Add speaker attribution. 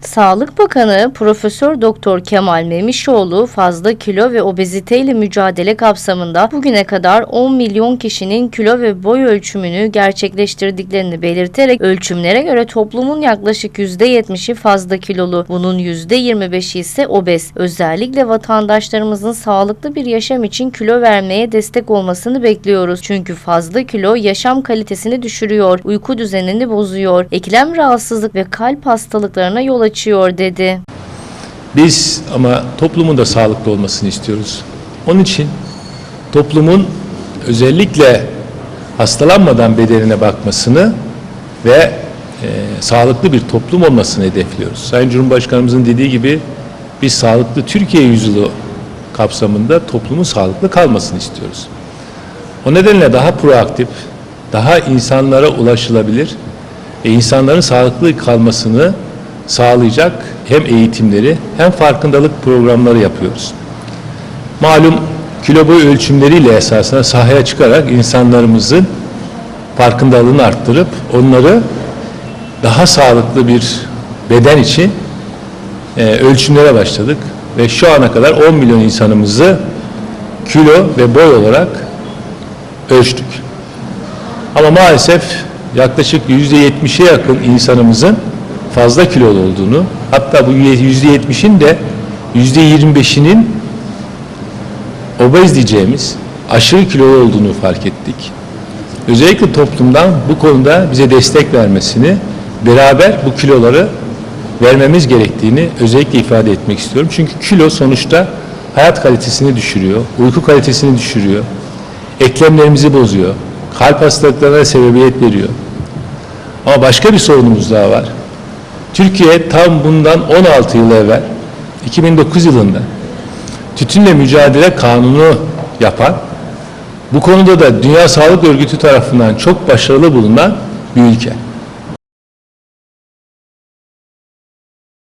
Speaker 1: Sağlık Bakanı Profesör Doktor Kemal Memişoğlu fazla kilo ve obeziteyle mücadele kapsamında bugüne kadar 10 milyon kişinin kilo ve boy ölçümünü gerçekleştirdiklerini belirterek ölçümlere göre toplumun yaklaşık %70'i fazla kilolu, bunun %25'i ise obez. Özellikle vatandaşlarımızın sağlıklı bir yaşam için kilo vermeye destek olmasını bekliyoruz. Çünkü fazla kilo yaşam kalitesini düşürüyor, uyku düzenini bozuyor, eklem rahatsızlık ve kalp hastalıklarına yol açıyor dedi.
Speaker 2: Biz ama toplumun da sağlıklı olmasını istiyoruz. Onun için toplumun özellikle hastalanmadan bedenine bakmasını ve e, sağlıklı bir toplum olmasını hedefliyoruz. Sayın Cumhurbaşkanımızın dediği gibi biz sağlıklı Türkiye yüzyılı kapsamında toplumun sağlıklı kalmasını istiyoruz. O nedenle daha proaktif, daha insanlara ulaşılabilir ve insanların sağlıklı kalmasını sağlayacak hem eğitimleri hem farkındalık programları yapıyoruz. Malum kilo boy ölçümleriyle esasında sahaya çıkarak insanlarımızın farkındalığını arttırıp onları daha sağlıklı bir beden için e, ölçümlere başladık ve şu ana kadar 10 milyon insanımızı kilo ve boy olarak ölçtük. Ama maalesef yaklaşık %70'e yakın insanımızın fazla kilolu olduğunu, hatta bu %70'in de %25'inin obez diyeceğimiz aşırı kilolu olduğunu fark ettik. Özellikle toplumdan bu konuda bize destek vermesini, beraber bu kiloları vermemiz gerektiğini özellikle ifade etmek istiyorum. Çünkü kilo sonuçta hayat kalitesini düşürüyor, uyku kalitesini düşürüyor, eklemlerimizi bozuyor, kalp hastalıklarına sebebiyet veriyor. Ama başka bir sorunumuz daha var. Türkiye tam bundan 16 yıl evvel 2009 yılında tütünle mücadele kanunu yapan bu konuda da Dünya Sağlık Örgütü tarafından çok başarılı bulunan bir ülke.